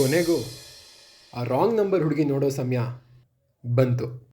ಕೊನೆಗೂ ಆ wrong number ಹುಡುಗಿ ನೋಡೋ ಸಮಯ ಬಂತು.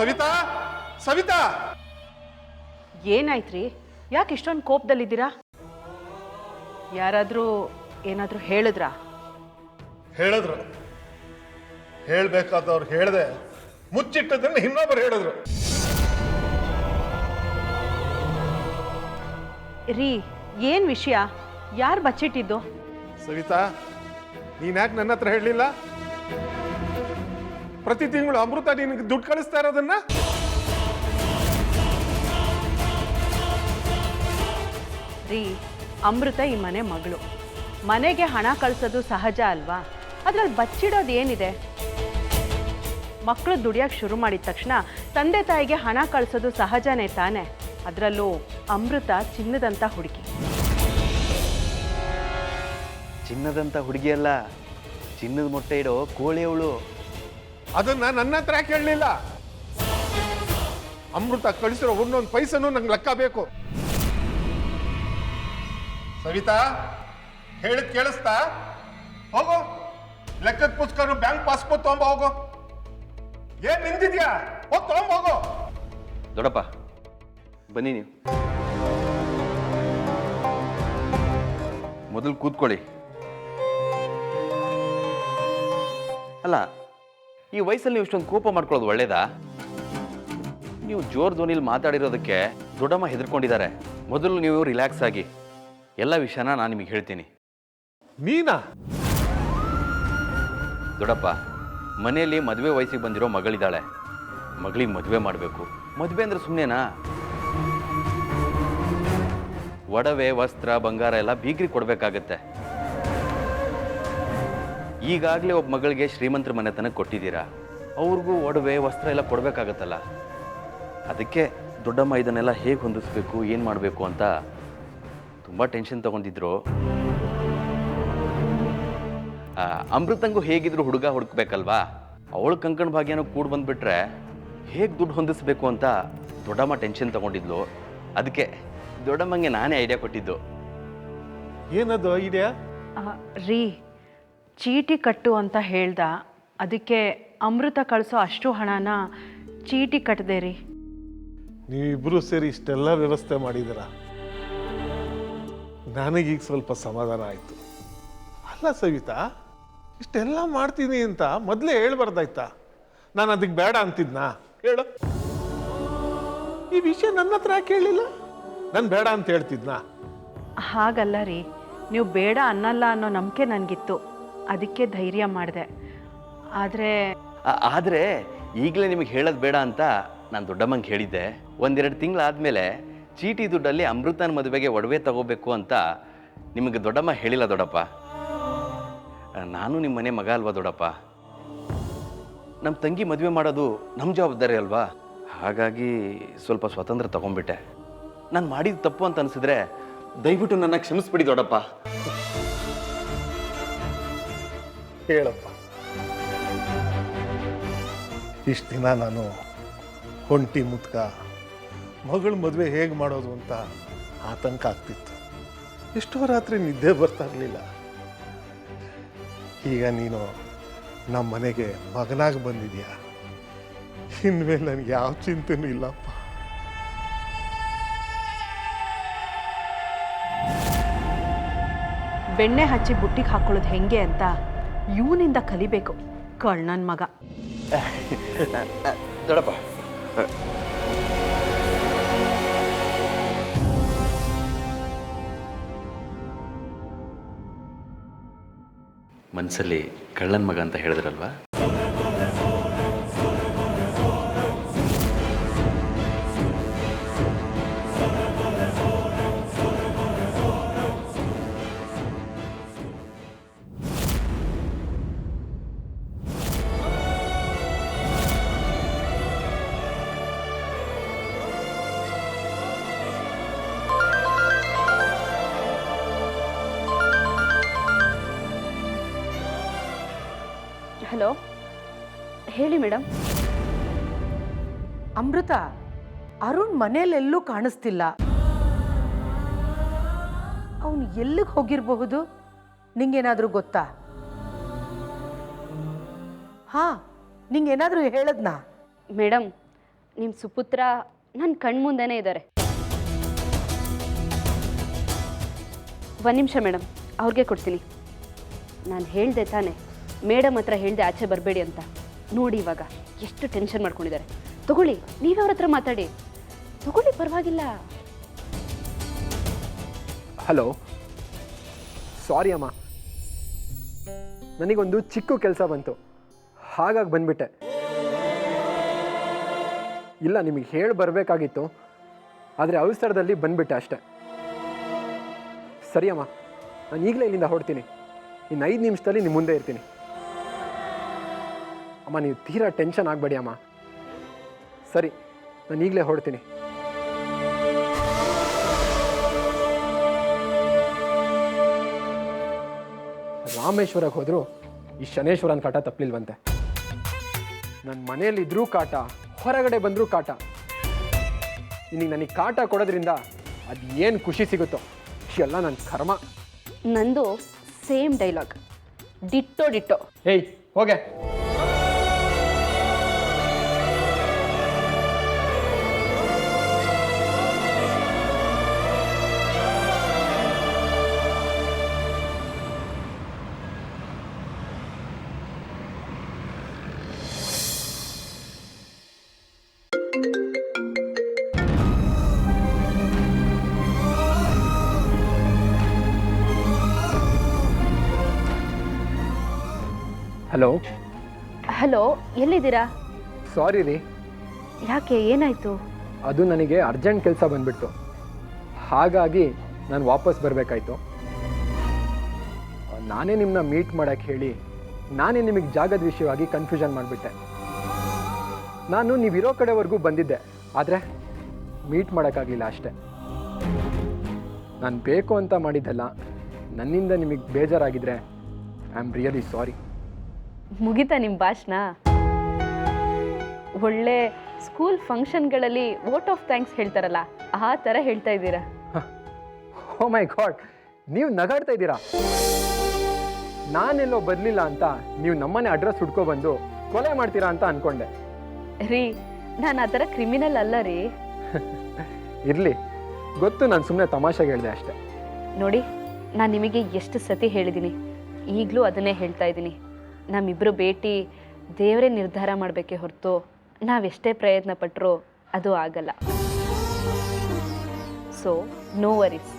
ಸವಿತಾ? ಸವಿತಾ? ಏನಾಯ್ತ್ರಿ? ಯಾಕೆ ಇಷ್ಟೊಂದು ಕೋಪದಲ್ಲಿದ್ದೀರಾ? ಯಾರಾದರೂ ಏನಾದರೂ ಹೇಳಿದ್ರಾ? ಹೇಳಿದ್ರು. ಹೇಳ್ಬೇಕಾದವ್ರು ಹೇಳ್ದೆ. ಮುಚ್ಚಿಟ್ಟದನ್ನ ಇನ್ನೊಬ್ಬರು ಹೇಳಿದ್ರು. ರೀ ಏನ್ ವಿಷಯ? ಯಾರು ಬಚ್ಚಿಟ್ಟಿದ್ದು? ಸವಿತಾ ನೀನ್ಯಾಕೆ ನನ್ನ ಹತ್ರ ಹೇಳಲಿಲ್ಲ? ಪ್ರತಿ ತಿಂಗಳು ಅಮೃತ ನಿನಗೆ ದುಡ್ಡು ಕಳಿಸ್ತಾ ಇರೋದನ್ನ? ರೀ ಅಮೃತ ಈ ಮನೆ ಮಗಳು. ಮನೆಗೆ ಹಣ ಕಳಿಸೋದು ಸಹಜ ಅಲ್ವಾ? ಅದ್ರಲ್ಲಿ ಬಚ್ಚಿಡೋದು ಏನಿದೆ? ಮಕ್ಕಳು ದುಡಿಯೋಕೆ ಶುರು ಮಾಡಿದ ತಕ್ಷಣ ತಂದೆ ತಾಯಿಗೆ ಹಣ ಕಳಿಸೋದು ಸಹಜನೇ ತಾನೆ? ಅದರಲ್ಲೂ ಅಮೃತ ಚಿನ್ನದಂಥ ಹುಡುಗಿ. ಚಿನ್ನದಂಥ ಹುಡುಗಿಯಲ್ಲ ಚಿನ್ನದ ಮೊಟ್ಟೆ ಇಡೋ ಕೋಳಿ ಅವಳು. ಅದನ್ನ ನನ್ನ ಹತ್ರ ಯಾಕೆ ಅಮೃತ ಕಳಿಸಿರೋ ಒಂದೊಂದು ಪೈಸನು ನಂಗೆ ಲೆಕ್ಕ ಬೇಕು. ಸವಿತಾ, ಹೇಳಿದ್ ಕೇಳಿಸ್ತಾ? ಹೋಗೋ. ಲೆಕ್ಕದ ಪುಸ್ತಕ ಬ್ಯಾಂಕ್ ಪಾಸ್ಬುಕ್ ತಗೊಂಬ ಹೋಗೋ. ಏನ್ ನಿಂತಿದ್ಯಾ? ಹೋಗ್ ತಗೊಂಬ ಹೋಗೋ. ದೊಡ್ಡಪ್ಪ, ಬನ್ನಿ ನೀವು. ಮೊದಲು ಕೂತ್ಕೊಳ್ಳಿ. ಅಲ್ಲ ಈ ವಯಸ್ಸಲ್ಲಿ ನೀವು ಇಷ್ಟೊಂದು ಕೋಪ ಮಾಡ್ಕೊಳ್ಳೋದು ಒಳ್ಳೇದಾ? ನೀವು ಜೋರ್ ಧ್ವನಿಲಿ ಮಾತಾಡಿರೋದಕ್ಕೆ ದೊಡ್ಡಮ್ಮ ಹೆದರ್ಕೊಂಡಿದ್ದಾರೆ. ಮೊದಲು ನೀವು ರಿಲ್ಯಾಕ್ಸ್ ಆಗಿ. ಎಲ್ಲ ವಿಷಯನ ನಾನು ನಿಮಗೆ ಹೇಳ್ತೀನಿ. ಮೀನಾ? ದೊಡ್ಡಪ್ಪ ಮನೆಯಲ್ಲಿ ಮದುವೆ ವಯಸ್ಸಿಗೆ ಬಂದಿರೋ ಮಗಳಿದ್ದಾಳೆ. ಮಗಳಿಗೆ ಮದುವೆ ಮಾಡಬೇಕು. ಮದುವೆ ಅಂದ್ರೆ ಸುಮ್ಮನೆನಾ ಒಡವೆ ವಸ್ತ್ರ ಬಂಗಾರ ಎಲ್ಲ ಬೀಗ್ರಿ ಕೊಡಬೇಕಾಗತ್ತೆ. ಈಗಾಗಲೇ ಒಬ್ಬ ಮಗಳಿಗೆ ಶ್ರೀಮಂತರ ಮನೆತನಕ್ಕೆ ಕೊಟ್ಟಿದ್ದೀರಾ? ಅವ್ರಿಗೂ ಒಡವೆ ವಸ್ತ್ರ ಎಲ್ಲ ಕೊಡಬೇಕಾಗತ್ತಲ್ಲ. ಅದಕ್ಕೆ ದೊಡ್ಡಮ್ಮ ಇದನ್ನೆಲ್ಲ ಹೇಗೆ ಹೊಂದಿಸ್ಬೇಕು ಏನು ಮಾಡಬೇಕು ಅಂತ ತುಂಬ ಟೆನ್ಷನ್ ತಗೊಂಡಿದ್ರು. ಅಮೃತಂಗು ಅಮೃತಂಗೂ ಹೇಗಿದ್ರು ಹುಡುಗ ಹುಡುಕ್ಬೇಕಲ್ವಾ? ಅವಳು ಕಂಕಣ ಭಾಗ್ಯನೂ ಕೂಡ ಬಂದುಬಿಟ್ರೆ ಹೇಗೆ ದುಡ್ಡು ಹೊಂದಿಸ್ಬೇಕು ಅಂತ ದೊಡ್ಡಮ್ಮ ಟೆನ್ಷನ್ ತಗೊಂಡಿದ್ಲು. ಅದಕ್ಕೆ ದೊಡ್ಡಮ್ಮಂಗೆ ನಾನೇ ಐಡಿಯಾ ಕೊಟ್ಟಿದ್ದು. ಏನದು ಐಡಿಯಾ ರೀ ಚೀಟಿ ಕಟ್ಟು ಅಂತ ಹೇಳ್ದ ಅದಕ್ಕೆ ಅಮೃತ ಕಳಿಸೋ ಅಷ್ಟು ಹಣನ ಚೀಟಿ ಕಟ್ಟದೆ ರೀ ನೀವಿಬ್ಬರು ಸೇರಿ ಇಷ್ಟೆಲ್ಲ ವ್ಯವಸ್ಥೆ ಮಾಡಿದ್ದೀರ? ನನಗೀಗ ಸ್ವಲ್ಪ ಸಮಾಧಾನ ಆಯಿತು. ಅಲ್ಲ ಸವಿತಾ ಇಷ್ಟೆಲ್ಲ ಮಾಡ್ತೀನಿ ಅಂತ ಮೊದಲೇ ಹೇಳ್ಬಾರ್ದಾಯ್ತಾ? ನಾನು ಅದಕ್ಕೆ ಬೇಡ ಅಂತಿದ್ನಾ? ಹೇಳು. ಈ ವಿಷಯ ನನ್ನ ಹತ್ರ ಯಾಕೆ ಹೇಳಿಲ್ಲ? ನಾನು ಬೇಡ ಅಂತ ಹೇಳ್ತಿದ್ನಾ? ಹಾಗಲ್ಲ ರೀ ನೀವು ಬೇಡ ಅನ್ನಲ್ಲ ಅನ್ನೋ ನಂಬಿಕೆ ನನಗಿತ್ತು. ಅದಕ್ಕೆ ಧೈರ್ಯ ಮಾಡಿದೆ. ಆದರೆ ಆದರೆ ಈಗಲೇ ನಿಮಗೆ ಹೇಳೋದು ಬೇಡ ಅಂತ ನಾನು ದೊಡ್ಡಮ್ಮಂಗೆ ಹೇಳಿದ್ದೆ. ಒಂದೆರಡು ತಿಂಗಳಾದಮೇಲೆ ಚೀಟಿ ದುಡ್ಡಲ್ಲಿ ಅಮೃತನ ಮದುವೆಗೆ ಒಡವೆ ತಗೋಬೇಕು ಅಂತ ನಿಮಗೆ ದೊಡ್ಡಮ್ಮ ಹೇಳಿಲ್ಲ ದೊಡ್ಡಪ್ಪ. ನಾನು ನಿಮ್ಮ ಮನೆ ಮಗ ಅಲ್ವಾ ದೊಡ್ಡಪ್ಪ? ನಮ್ಮ ತಂಗಿ ಮದುವೆ ಮಾಡೋದು ನಮ್ಮ ಜವಾಬ್ದಾರಿ ಅಲ್ವಾ? ಹಾಗಾಗಿ ಸ್ವಲ್ಪ ಸ್ವತಂತ್ರ ತಗೊಂಡ್ಬಿಟ್ಟೆ. ನಾನು ಮಾಡಿದ ತಪ್ಪು ಅಂತ ಅನಿಸಿದ್ರೆ ದಯವಿಟ್ಟು ನನ್ನ ಕ್ಷಮಿಸ್ಬಿಡಿ ದೊಡ್ಡಪ್ಪ. ಹೇಳಪ್ಪ ಇಷ್ಟು ದಿನ ನಾನು ಹೊಂಟಿ ಮುತ್ಕ ಮಗಳ ಮದುವೆ ಹೇಗೆ ಮಾಡೋದು ಅಂತ ಆತಂಕ ಆಗ್ತಿತ್ತು. ಎಷ್ಟೋ ರಾತ್ರಿ ನಿದ್ದೆ ಬರ್ತಾ ಇರಲಿಲ್ಲ. ಈಗ ನೀನು ನಮ್ಮ ಮನೆಗೆ ಮಗನಾಗಿ ಬಂದಿದ್ಯಾ? ಇನ್ಮೇಲೆ ನನಗೆ ಯಾವ ಚಿಂತೆನೂ ಇಲ್ಲಪ್ಪ. ಬೆಣ್ಣೆ ಹಚ್ಚಿ ಬುಟ್ಟಿಗೆ ಹಾಕೊಳ್ಳೋದು ಹೆಂಗೆ ಅಂತ ಇವನಿಂದ ಕಲಿಬೇಕು. ಕಳ್ಳನ ಮಗ. ದೊಡಪ್ಪ ಮನಸ್ಸಲ್ಲಿ ಕಳ್ಳನ ಮಗ ಅಂತ ಹೇಳಿದ್ರಲ್ವಾ? ಮೇಡಮ್ ಅಮೃತ ಅರುಣ್ ಮನೆಯಲ್ಲೆಲ್ಲೂ ಕಾಣಿಸ್ತಿಲ್ಲ. ಅವನು ಎಲ್ಲಿಗೆ ಹೋಗಿರಬಹುದು? ನಿಂಗೇನಾದರೂ ಗೊತ್ತಾ? ಹಾ ನಿಂಗೇನಾದರೂ ಹೇಳದ್ನಾ? ಮೇಡಮ್ ನಿಮ್ಮ ಸುಪುತ್ರ ನನ್ನ ಕಣ್ಮುಂದೆನೇ ಇದ್ದಾರೆ ಒಂದು ನಿಮಿಷ ಮೇಡಮ್ ಅವ್ರಿಗೆ ಕೊಡ್ತೀನಿ. ನಾನು ಹೇಳಿದೆ ತಾನೆ ಮೇಡಮ್ ಹತ್ರ ಹೇಳಿದೆ ಆಚೆ ಬರಬೇಡಿ ಅಂತ. ನೋಡಿ ಇವಾಗ ಎಷ್ಟು ಟೆನ್ಷನ್ ಮಾಡ್ಕೊಂಡಿದ್ದಾರೆ. ತಗೊಳ್ಳಿ, ನೀವೇ ಅವ್ರ ಹತ್ರ ಮಾತಾಡಿ. ತಗೊಳ್ಳಿ, ಪರವಾಗಿಲ್ಲ. ಹಲೋ. ಸಾರಿ ಅಮ್ಮ. ನನಗೊಂದು ಚಿಕ್ಕ ಕೆಲಸ ಬಂತು. ಹಾಗಾಗಿ ಬಂದ್ಬಿಟ್ಟೆ. ಇಲ್ಲ, ನಿಮಗೆ ಹೇಳಿ ಬರಬೇಕಾಗಿತ್ತು. ಆದರೆ ಅವಸರದಲ್ಲಿ ಬಂದ್ಬಿಟ್ಟೆ ಅಷ್ಟೆ. ಸರಿ ಅಮ್ಮ, ನಾನು ಈಗಲೇ ಇಲ್ಲಿಂದ ಹೊರಡ್ತೀನಿ. ಇನ್ನು ಐದು ನಿಮಿಷದಲ್ಲಿ ನಿಮ್ಮ ಮುಂದೆ ಇರ್ತೀನಿ. ಅಮ್ಮ ನೀವು ತೀರಾ ಟೆನ್ಷನ್ ಆಗಬೇಡಿ ಅಮ್ಮ. ಸರಿ ನಾನು ಈಗಲೇ ಹೊರಡ್ತೀನಿ. ರಾಮೇಶ್ವರಕ್ಕೆ ಹೋದರೂ ಈ ಶನೇಶ್ವರನ ಕಾಟ ತಪ್ಪಲಿಲ್ವಂತೆ ನನ್ನ ಮನೆಯಲ್ಲಿದ್ದರೂ ಕಾಟ ಹೊರಗಡೆ ಬಂದರೂ ಕಾಟ. ಇನ್ನೀಗ ನನಗೆ ಕಾಟ ಕೊಡೋದ್ರಿಂದ ಅದು ಏನು ಖುಷಿ ಸಿಗುತ್ತೋ ಎಲ್ಲ ನನ್ನ ಕರ್ಮ. ನಂದು ಸೇಮ್ ಡೈಲಾಗ್. ಡಿಟ್ಟೋ ಡಿಟ್ಟೋ ಏಯ್ ಹೋಗೆ. ಹಲೋ? ಹಲೋ ಎಲ್ಲಿದ್ದೀರಾ? ಸಾರಿ ರೀ. ಯಾಕೆ ಏನಾಯಿತು? ಅದು ನನಗೆ ಅರ್ಜೆಂಟ್ ಕೆಲಸ ಬಂದ್ಬಿಡ್ತು. ಹಾಗಾಗಿ ನಾನು ವಾಪಸ್ ಬರಬೇಕಾಯ್ತು. ನಾನೇ ನಿಮ್ಮನ್ನ ಮೀಟ್ ಮಾಡೋಕ್ಕೆ ಹೇಳಿ ನಾನೇ ನಿಮಗೆ ಜಾಗದ ವಿಷಯವಾಗಿ ಕನ್ಫ್ಯೂಷನ್ ಮಾಡಿಬಿಟ್ಟೆ. ನಾನು ನೀವಿರೋ ಕಡೆವರೆಗೂ ಬಂದಿದ್ದೆ ಆದರೆ ಮೀಟ್ ಮಾಡೋಕ್ಕಾಗಲಿಲ್ಲ ಅಷ್ಟೆ. ನಾನು ಬೇಕು ಅಂತ ಮಾಡಿದ್ದಲ್ಲ ನನ್ನಿಂದ ನಿಮಗೆ ಬೇಜಾರಾಗಿದ್ರೆ ಐ ಆಮ್ ರಿಯಲಿ ಸಾರಿ ಮುಗಿತಾ ನಿಮ್ಮ ಭಾಷಣ? ಒಳ್ಳೆ ಸ್ಕೂಲ್ ಫಂಕ್ಷನ್ಗಳಲ್ಲಿ ವೋಟ್ ಆಫ್ ಥ್ಯಾಂಕ್ಸ್ ಹೇಳ್ತಾರಲ್ಲ ಆ ಥರ ಹೇಳ್ತಾ ಇದ್ದೀರಾ? ಓ ಮೈ ಗಾಡ್ ನೀವು ನಗಾಡ್ತಾ ಇದ್ದೀರಾ? ನಾನೆಲ್ಲೋ ಬರಲಿಲ್ಲ ಅಂತ ನೀವು ನಮ್ಮನೆ ಅಡ್ರೆಸ್ ಹುಡ್ಕೊಬಂದು ಕೊಲೆ ಮಾಡ್ತೀರಾ ಅಂತ ಅನ್ಕೊಂಡೆ. ರೀ ನಾನು ಆ ಥರ ಕ್ರಿಮಿನಲ್ ಅಲ್ಲ ರೀ. ಇರಲಿ ಗೊತ್ತು ನಾನು ಸುಮ್ಮನೆ ತಮಾಷೆಗೆ ಹೇಳಿದೆ ಅಷ್ಟೆ. ನೋಡಿ ನಾನು ನಿಮಗೆ ಎಷ್ಟು ಸತಿ ಹೇಳಿದ್ದೀನಿ ಈಗಲೂ ಅದನ್ನೇ ಹೇಳ್ತಾ ಇದ್ದೀನಿ. ನಮ್ಮಿಬ್ಬರು ಭೇಟಿ ದೇವರೇ ನಿರ್ಧಾರ ಮಾಡಬೇಕೇ ಹೊರತು ನಾವೆಷ್ಟೇ ಪ್ರಯತ್ನ ಪಟ್ಟರೂ ಅದು ಆಗಲ್ಲ. ಸೊ ನೋ ವರೀಸ್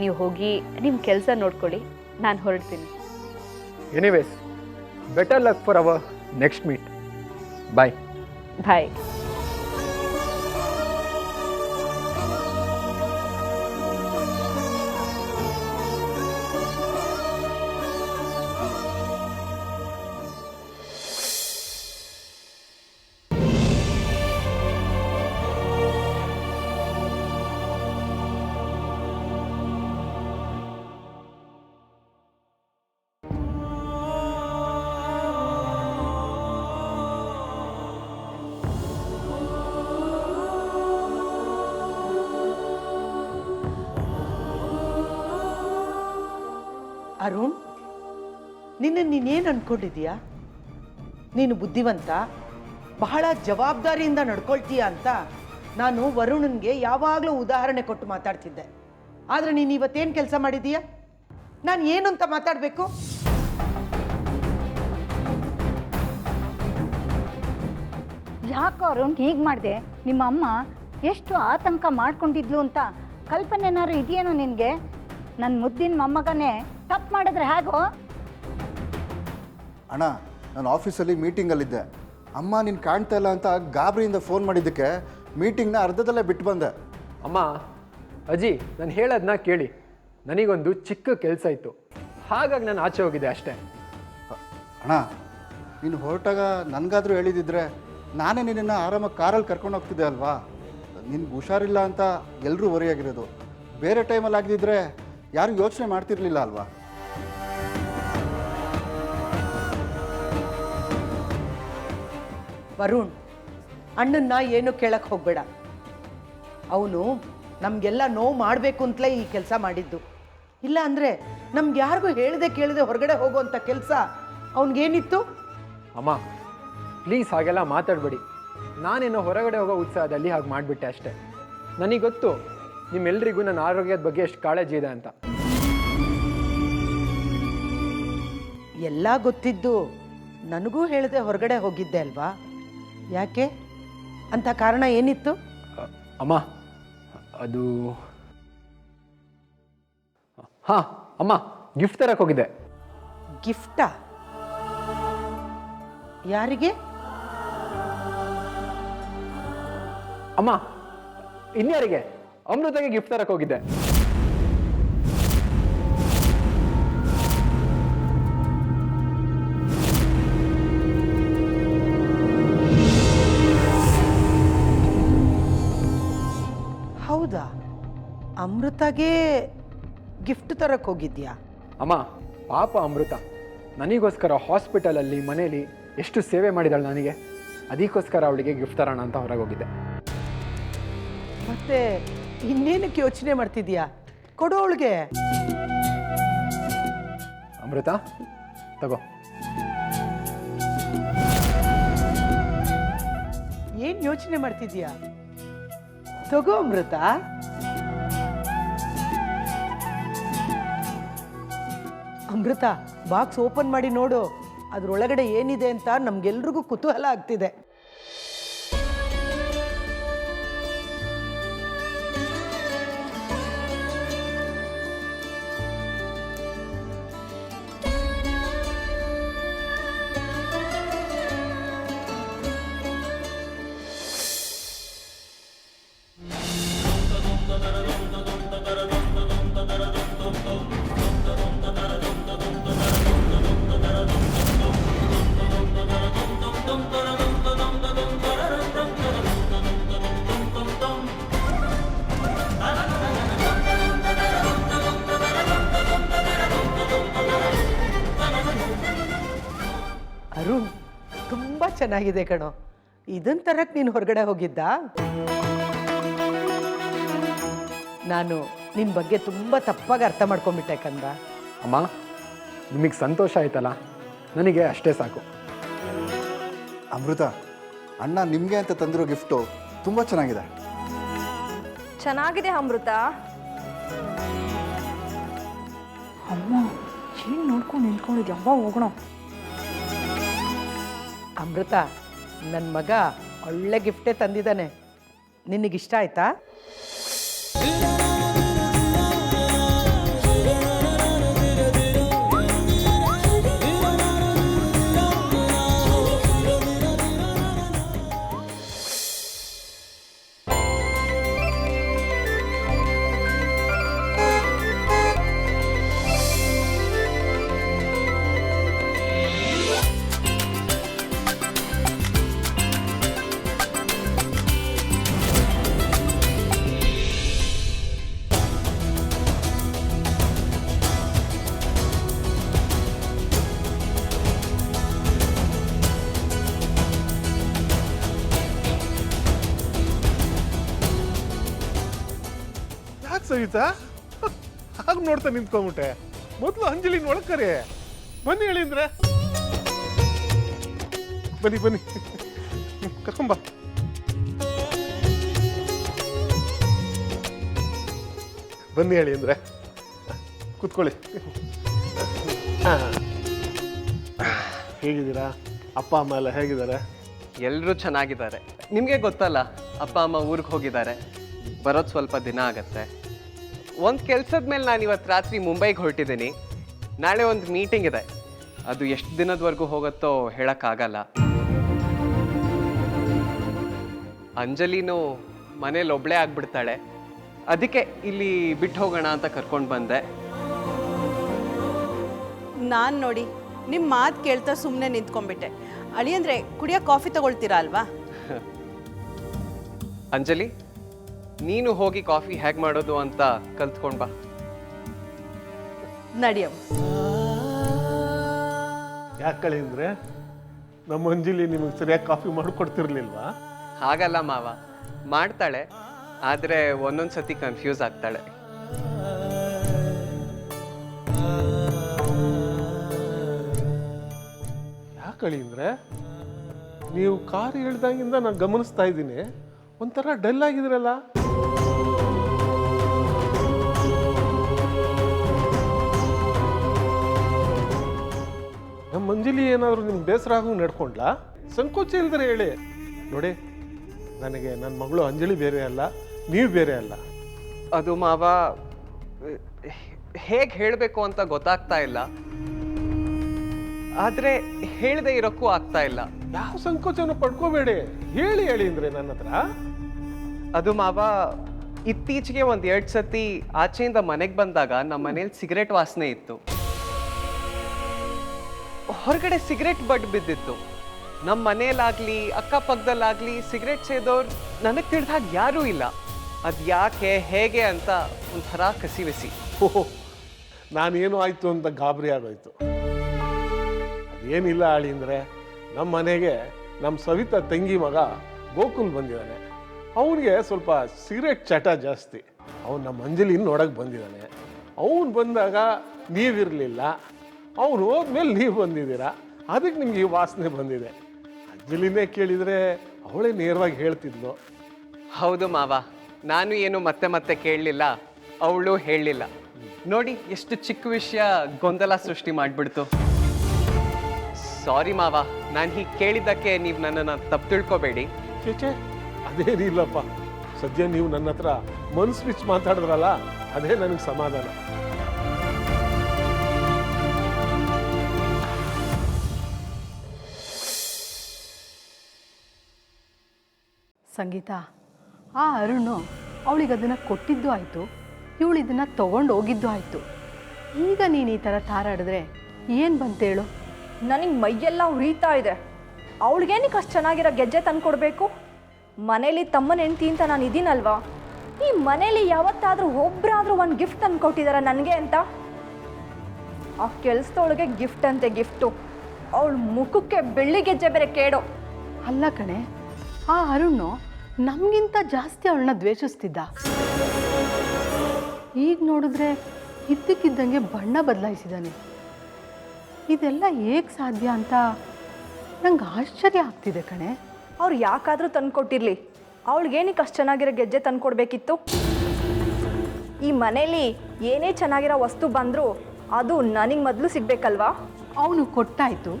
ನೀವು ಹೋಗಿ ನಿಮ್ಮ ಕೆಲಸ ನೋಡ್ಕೊಳ್ಳಿ ನಾನು ಹೊರಡ್ತೀನಿ. Anyways better luck for our next meet bye bye Arun, ನಿನ್ನ ನೀನೇನು ಅನ್ಕೊಂಡಿದ್ಯಾ ನೀನು ಬುದ್ಧಿವಂತ, ಬಹಳ ಜವಾಬ್ದಾರಿಯಿಂದ ನಡ್ಕೊಳ್ತೀಯ ಅಂತ ನಾನು ವರುಣನ್ಗೆ ಯಾವಾಗಲೂ ಉದಾಹರಣೆ ಕೊಟ್ಟು ಮಾತಾಡ್ತಿದ್ದೆ. ಆದರೆ ನೀನು ಇವತ್ತೇನು ಕೆಲಸ ಮಾಡಿದೀಯ ನಾನು ಏನು ಅಂತ ಮಾತಾಡಬೇಕು? ಯಾಕೋ ಅರುಣ್, ಹೀಗೆ ಮಾಡಿದೆ? ನಿಮ್ಮ ಅಮ್ಮ ಎಷ್ಟು ಆತಂಕ ಮಾಡ್ಕೊಂಡಿದ್ಲು ಅಂತ ಕಲ್ಪನೆನಾರು ಇದೆಯೇನೋ ನಿನಗೆ? ನನ್ನ ಮುದ್ದಿನ ಮೊಮ್ಮಗನೇ ತಪ್ಪು ಮಾಡಿದ್ರೆ ಹೇಗೋ? ಅಣ್ಣ ನಾನು ಆಫೀಸಲ್ಲಿ ಮೀಟಿಂಗಲ್ಲಿದ್ದೆ. ಅಮ್ಮ ನೀನು ಕಾಣ್ತಾ ಇಲ್ಲ ಅಂತ ಗಾಬರಿಯಿಂದ ಫೋನ್ ಮಾಡಿದ್ದಕ್ಕೆ ಮೀಟಿಂಗ್ನ ಅರ್ಧದಲ್ಲೇ ಬಿಟ್ಟು ಬಂದೆ. ಅಮ್ಮ ಅಜ್ಜಿ ನಾನು ಹೇಳೋದನ್ನ ಕೇಳಿ. ನನಗೊಂದು ಚಿಕ್ಕ ಕೆಲಸ ಇತ್ತು. ಹಾಗಾಗಿ ನಾನು ಆಚೆ ಹೋಗಿದ್ದೆ ಅಷ್ಟೇ. ಅಣ್ಣ ನೀನು ಹೊರಟಾಗ ನನಗಾದರೂ ಹೇಳಿದಿದ್ರೆ ನಾನೇ ನಿನ್ನನ್ನು ಆರಾಮಾಗಿ ಕಾರಲ್ಲಿ ಕರ್ಕೊಂಡು ಹೋಗ್ತಿದ್ದೆ ಅಲ್ವಾ? ನಿನ್ಗೆ ಹುಷಾರಿಲ್ಲ ಅಂತ ಎಲ್ಲರೂ ವರಿಯಾಗಿರೋದು. ಬೇರೆ ಟೈಮಲ್ಲಿ ಆಗದಿದ್ರೆ ಯಾರು ಯೋಚನೆ ಮಾಡ್ತಿರ್ಲಿಲ್ಲ ಅಲ್ವಾ? ವರುಣ್ ಅಣ್ಣನ್ನ ಏನು ಕೇಳಕ್ಕೆ ಹೋಗಬೇಡ. ಅವನು ನಮಗೆಲ್ಲ ನೋವು ಮಾಡಬೇಕು ಅಂತಲೇ ಈ ಕೆಲಸ ಮಾಡಿದ್ದು. ಇಲ್ಲ ಅಂದರೆ ನಮ್ಗೆ ಯಾರಿಗೂ ಹೇಳದೆ ಕೇಳದೆ ಹೊರಗಡೆ ಹೋಗುವಂಥ ಕೆಲಸ ಅವನಿಗೇನಿತ್ತು? ಅಮ್ಮ ಪ್ಲೀಸ್ ಹಾಗೆಲ್ಲ ಮಾತಾಡಬೇಡಿ. ನಾನೇನೋ ಹೊರಗಡೆ ಹೋಗೋ ಉತ್ಸಾಹದಲ್ಲಿ ಹಾಗೆ ಮಾಡಿಬಿಟ್ಟೆ ಅಷ್ಟೇ. ನನಗೆ ಗೊತ್ತು ನಿಮ್ಮೆಲ್ರಿಗೂ ನನ್ನ ಆರೋಗ್ಯದ ಬಗ್ಗೆ ಎಷ್ಟು ಕಾಳಜಿ ಇದೆ ಅಂತ. ಎಲ್ಲ ಗೊತ್ತಿದ್ದು ನನಗೂ ಹೇಳದೆ ಹೊರಗಡೆ ಹೋಗಿದ್ದೆ ಅಲ್ವಾ? ಯಾಕೆ? ಅಂತ ಕಾರಣ ಏನಿತ್ತು? ಅಮ್ಮ ಅದು ಹಾ ಅಮ್ಮ ಗಿಫ್ಟ್ ತರಕ್ಕೆ ಹೋಗಿದ್ದೆ. ಗಿಫ್ಟಾ ಯಾರಿಗೆ? ಅಮ್ಮ ಇನ್ಯಾರಿಗೆ? ಅಮೃತಗೆ ಗಿಫ್ಟ್ ತರಕ್ಕೆ ಹೋಗಿದ್ದೆ. ಹೌದಾ? ಅಮೃತಗೆ ಗಿಫ್ಟ್ ತರಕ್ಕೆ ಹೋಗಿದ್ಯಾ? ಅಮ್ಮ ಪಾಪ ಅಮೃತ. ನನಗೋಸ್ಕರ ಹಾಸ್ಪಿಟಲಲ್ಲಿ ಮನೇಲಿ ಎಷ್ಟು ಸೇವೆ ಮಾಡಿದಾಳೆ ನನಗೆ. ಅದಕ್ಕೋಸ್ಕರ ಅವಳಿಗೆ ಗಿಫ್ಟ್ ತರೋಣ ಅಂತ ಹೊರಗೆ ಹೋಗಿದ್ದೆ. ಮತ್ತೆ ಇನ್ನೇನಕ್ಕೆ ಯೋಚನೆ ಮಾಡ್ತಿದ್ಯಾ ಕೊಡು ಅವಳಿಗೆ. ಅಮೃತ ತಗೋ. ಏನ್ ಯೋಚನೆ ಮಾಡ್ತಿದ್ಯಾ ತಗೋ ಅಮೃತ. ಅಮೃತ ಬಾಕ್ಸ್ ಓಪನ್ ಮಾಡಿ ನೋಡು. ಅದ್ರೊಳಗಡೆ ಏನಿದೆ ಅಂತ ನಮ್ಗೆಲ್ರಿಗೂ ಕುತೂಹಲ ಆಗ್ತಿದೆ. ಚೆನ್ನಾಗಿದೆ ಕಣೋ. ಇದನ್ ತರಕ್ಕೆ ನೀನು ಹೊರಗಡೆ ಹೋಗಿದ್ದ? ನಾನು ನಿನ್ ಬಗ್ಗೆ ತುಂಬಾ ತಪ್ಪಾಗಿ ಅರ್ಥ ಮಾಡ್ಕೊಂಡ್ಬಿಟ್ಟೆ ಕಂದ. ಅಮ್ಮ ನಿಮಗೆ ಸಂತೋಷ ಆಯ್ತಲ್ಲ? ನನಗೆ ಅಷ್ಟೇ ಸಾಕು. ಅಮೃತ ಅಣ್ಣ ನಿಮಗೆ ಅಂತ ತಂದಿರೋ ಗಿಫ್ಟು ತುಂಬ ಚೆನ್ನಾಗಿದೆ. ಚೆನ್ನಾಗಿದೆ ಅಮೃತ. ಅಮ್ಮ ಏನು ನೋಡ್ಕೊಂಡು ನಿಂತ್ಕೊಂಡಿದ್ಯಾ? ಯಾವಾಗ ಹೋಗೋಣ. ಅಮೃತ ನನ್ನ ಮಗ ಒಳ್ಳೆ ಗಿಫ್ಟೇ ತಂದಿದ್ದಾನೆ. ನಿನಗಿಷ್ಟ ಆಯ್ತಾ? ಸವಿತಾ? ಹಾಗೆ ನೋಡ್ತಾ ನಿಂತ್ಕೊಂಬಿಟ್ಟೆ ಮೊದಲು ಅಂಜಲಿನ ಒಳಗ್ ಬನ್ನಿ ಬನ್ನಿ ಹೇಳಿದ್ರೆ ಬನ್ನಿ ಬನ್ನಿ. ಕರ್ಕೊಂಬ ಬನ್ನಿ ಹೇಳಿ ಅಂದ್ರೆ. ಕೂತ್ಕೊಳ್ಳಿ. ಹೇಗಿದ್ದೀರಾ? ಅಪ್ಪ, ಅಮ್ಮ ಎಲ್ಲ ಹೇಗಿದ್ದಾರೆ? ಎಲ್ಲರೂ ಚೆನ್ನಾಗಿದ್ದಾರೆ. ನಿಮಗೆ ಗೊತ್ತಲ್ಲ, ಅಪ್ಪ, ಅಮ್ಮ ಊರಿಗೆ ಹೋಗಿದ್ದಾರೆ. ಬರೋದು ಸ್ವಲ್ಪ ದಿನ ಆಗತ್ತೆ. ಒಂದು ಕೆಲಸದ ಮೇಲೆ ನಾನು ಇವತ್ತು ರಾತ್ರಿ ಮುಂಬೈಗೆ ಹೊರಟಿದ್ದೀನಿ. ನಾಳೆ ಒಂದು ಮೀಟಿಂಗ್ ಇದೆ. ಅದು ಎಷ್ಟು ದಿನದವರೆಗೂ ಹೋಗುತ್ತೋ ಹೇಳೋಕ್ಕಾಗಲ್ಲ. ಅಂಜಲಿನೂ ಮನೇಲಿ ಒಬ್ಳೇ ಆಗ್ಬಿಡ್ತಾಳೆ. ಅದಕ್ಕೆ ಇಲ್ಲಿ ಬಿಟ್ಟು ಹೋಗೋಣ ಅಂತ ಕರ್ಕೊಂಡು ಬಂದೆ. ನಾನು ನೋಡಿ ನಿಮ್ಮ ಮಾತು ಕೇಳ್ತಾ ಸುಮ್ಮನೆ ನಿಂತ್ಕೊಂಡ್ಬಿಟ್ಟೆ. ಅಂದರೆ ಕುಡಿಯೋ ಕಾಫಿ ತಗೊಳ್ತೀರಾ ಅಲ್ವಾ? ಅಂಜಲಿ ನೀನು ಹೋಗಿ ಕಾಫಿ ಹೇಗೆ ಮಾಡೋದು ಅಂತ ಕಲ್ತ್ಕೊಂಡ್ ಬಾ. ನಡಿಯಮ್ಮ ಯಾಕಳಿ ಅಂದರೆ ನಮ್ಮ ಅಂಜಲಿ ನಿಮಗೆ ಸರಿಯಾಗಿ ಕಾಫಿ ಮಾಡಿಕೊಡ್ತಿರ್ಲಿಲ್ವಾ? ಹಾಗಲ್ಲ ಮಾವ ಮಾಡ್ತಾಳೆ ಆದರೆ ಒಂದೊಂದು ಸತಿ ಕನ್ಫ್ಯೂಸ್ ಆಗ್ತಾಳೆ ಯಾಕಳಿ ಅಂದರೆ ನೀವು ಕಾರ್ ಹೇಳ್ದಾಗಿಂದ ನಾನು ಗಮನಿಸ್ತಾ ಇದ್ದೀನಿ. ಒಂಥರ ಡಲ್ ಆಗಿದ್ರಲ್ಲ? ನಮ್ಮ ಮಂಜಲಿ ಏನಾದರೂ ನಿಮ್ಗೆ ಬೇಸರ ಆಗೋ ನಡ್ಕೊಂಡ್ಲಾ? ಸಂಕೋಚ ಇಲ್ದರೆ ಹೇಳಿ. ನೋಡಿ ನನಗೆ ನನ್ನ ಮಗಳು ಅಂಜಲಿ ಬೇರೆ ಅಲ್ಲ ನೀವು ಬೇರೆ ಅಲ್ಲ. ಅದು ಮಾವ ಹೇಗೆ ಹೇಳಬೇಕು ಅಂತ ಗೊತ್ತಾಗ್ತಾ ಇಲ್ಲ. ಆದರೆ ಹೇಳದೆ ಇರೋಕ್ಕೂ ಆಗ್ತಾ ಇಲ್ಲ. ಯಾವ ಸಂಕೋಚನ ಪಡ್ಕೋಬೇಡಿ. ಹೇಳಿ ಹೇಳಿ ಅಂದರೆ ನನ್ನ ಹತ್ರ. ಅದು ಮಾವ ಇತ್ತೀಚೆಗೆ ಒಂದು ಎರಡು ಸತಿ ಆಚೆಯಿಂದ ಮನೆಗೆ ಬಂದಾಗ ನಮ್ಮ ಮನೇಲಿ ಸಿಗರೇಟ್ ವಾಸನೆ ಇತ್ತು. ಹೊರಗಡೆ ಸಿಗರೆಟ್ ಬಡ್ ಬಿದ್ದಿತ್ತು. ನಮ್ಮ ಮನೇಲಾಗಲಿ ಅಕ್ಕಪಕ್ಕದಲ್ಲಾಗ್ಲಿ ಸಿಗರೆಟ್ ಸೇದೋರು ನನಗೆ ತಿಳಿದ ಹಾಗೆ ಯಾರೂ ಇಲ್ಲ. ಅದು ಯಾಕೆ, ಹೇಗೆ ಅಂತ ಒಂಥರ ಕಸಿವಿಸಿ. ಓಹೋ ನಾನೇನು ಆಯಿತು ಅಂತ ಗಾಬರಿ ಆಗೋಯ್ತು. ಅದೇನಿಲ್ಲ ಆಳಿ ಅಂದರೆ ನಮ್ಮ ಮನೆಗೆ ನಮ್ಮ ಸವಿತಾ ತಂಗಿ ಮಗ ಗೋಕುಲ್ ಬಂದಿದ್ದಾನೆ ಅವನಿಗೆ ಸ್ವಲ್ಪ ಸಿಗರೆಟ್ ಚಟ ಜಾಸ್ತಿ. ಅವನು ನಮ್ಮ ಅಂಜಲಿ ನೋಡಕ್ಕೆ ಬಂದಿದ್ದಾನೆ ಅವನು ಬಂದಾಗ ನೀವಿರಲಿಲ್ಲ. ಅವನು ಹೋದ್ಮೇಲೆ ನೀವು ಬಂದಿದ್ದೀರಾ? ಅದಕ್ಕೆ ನಿಮ್ಗೆ ಈ ವಾಸನೆ ಬಂದಿದೆ. ಅಂಜಲಿನೇ ಕೇಳಿದರೆ ಅವಳೇ ನೇರವಾಗಿ ಹೇಳ್ತಿದ್ಲು. ಹೌದು ಮಾವ ನಾನು ಏನು ಮತ್ತೆ ಮತ್ತೆ ಕೇಳಲಿಲ್ಲ ಅವಳು ಹೇಳಲಿಲ್ಲ ನೋಡಿ ಎಷ್ಟು ಚಿಕ್ಕ ವಿಷಯ ಗೊಂದಲ ಸೃಷ್ಟಿ ಮಾಡಿಬಿಡ್ತು. ಸಾರಿ ಮಾವ ನಾನು ಹೀಗೆ ಕೇಳಿದ್ದಕ್ಕೆ ನೀವು ನನ್ನನ್ನು ತಪ್ಪು ತಿಳ್ಕೊಬೇಡಿ. ಚೇಚೆ ಅದೇನಿಲ್ಲಪ್ಪ ಸದ್ಯ ನೀವು ನನ್ನ ಹತ್ರ ಮನ್ಸು ಬಿಚ್ಚಿ ಮಾತಾಡಿದ್ರಲ್ಲ ಅದೇ ನನಗೆ ಸಮಾಧಾನ. ಸಂಗೀತ. ಆ ಅರುಣು ಅವಳಿಗೆ ಅದನ್ನು ಕೊಟ್ಟಿದ್ದು ಆಯಿತು ಇವಳು ಇದನ್ನು ತೊಗೊಂಡು ಹೋಗಿದ್ದು ಆಯಿತು. ಈಗ ನೀನು ಈ ಥರ ತಾರಾಡಿದ್ರೆ ಏನು ಬಂತೇಳು ನನಗೆ ಮೈಯೆಲ್ಲ ಉರಿತಾ ಇದೆ. ಅವಳಿಗೇನಕ್ಕೆ ಅಷ್ಟು ಚೆನ್ನಾಗಿರೋ ಗೆಜ್ಜೆ ತಂದುಕೊಡ್ಬೇಕು ಮನೇಲಿ ತಮ್ಮನ ಹೆಂಡ್ತಿ ಅಂತ ನಾನು ಇದೀನಲ್ವಾ? ಈ ಮನೇಲಿ ಯಾವತ್ತಾದರೂ ಒಬ್ಬರಾದರೂ ಒಂದು ಗಿಫ್ಟ್ ತಂದು ಕೊಟ್ಟಿದ್ದಾರೆ ನನಗೆ ಅಂತ? ಆ ಕೆಲಸದೊಳಗೆ ಗಿಫ್ಟ್ ಅಂತೆ ಗಿಫ್ಟು ಅವಳ ಮುಖಕ್ಕೆ ಬೆಳ್ಳಿ ಗೆಜ್ಜೆ ಬೇರೆ ಕೇಡು. ಅಲ್ಲ ಕಣೆ ಆ ಅರುಣು ನಮಗಿಂತ ಜಾಸ್ತಿ ಅವಳನ್ನ ದ್ವೇಷಿಸ್ತಿದ್ದ. ಈಗ ನೋಡಿದ್ರೆ ಇದ್ದಕ್ಕಿದ್ದಂಗೆ ಬಣ್ಣ ಬದಲಾಯಿಸಿದ್ದಾನೆ ಇದೆಲ್ಲ ಹೇಗೆ ಸಾಧ್ಯ ಅಂತ ನಂಗೆ ಆಶ್ಚರ್ಯ ಆಗ್ತಿದೆ ಕಣೆ. ಅವ್ರು ಯಾಕಾದರೂ ತಂದುಕೊಟ್ಟಿರಲಿ. ಅವಳಿಗೇನಕ್ಕೆ ಅಷ್ಟು ಚೆನ್ನಾಗಿರೋ ಗೆಜ್ಜೆ ತಂದ್ಕೊಡ್ಬೇಕಿತ್ತು? ಈ ಮನೇಲಿ ಏನೇ ಚೆನ್ನಾಗಿರೋ ವಸ್ತು ಬಂದರೂ ಅದು ನನಗೆ ಮೊದಲು ಸಿಗಬೇಕಲ್ವಾ? ಅವನು ಕೊಟ್ಟಾಯಿತು.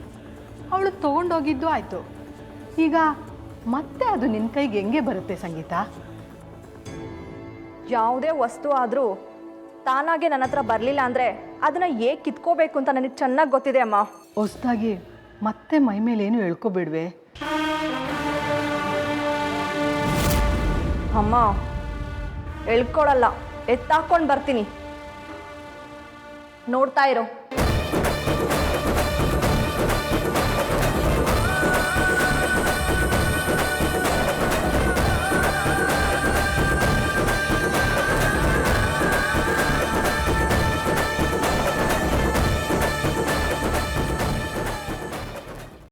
ಅವಳು ತೊಗೊಂಡೋಗಿದ್ದು ಆಯಿತು. ಈಗ ಮತ್ತೆ ಅದು ನಿನ್ನ ಕೈಗೆ ಹೆಂಗೆ ಬರುತ್ತೆ ಸಂಗೀತ? ಯಾವುದೇ ವಸ್ತು ಆದರೂ ತಾನಾಗೆ ನನ್ನ ಹತ್ರ ಬರಲಿಲ್ಲ ಅಂದರೆ ಅದನ್ನು ಹೇಗೆ ಕಿತ್ಕೋಬೇಕು ಅಂತ ನನಗೆ ಚೆನ್ನಾಗಿ ಗೊತ್ತಿದೆ ಅಮ್ಮ. ಹೊಸ್ದಾಗಿ ಮತ್ತೆ ಮೈ ಮೇಲೆ ಏನು ಹೇಳ್ಕೊಬೇಡ್ವೆ? ಅಮ್ಮ ಎಳ್ಕೊಳಲ್ಲ ಎತ್ತಾಕೊಂಡು ಬರ್ತೀನಿ. ನೋಡ್ತಾ ಇರೋ.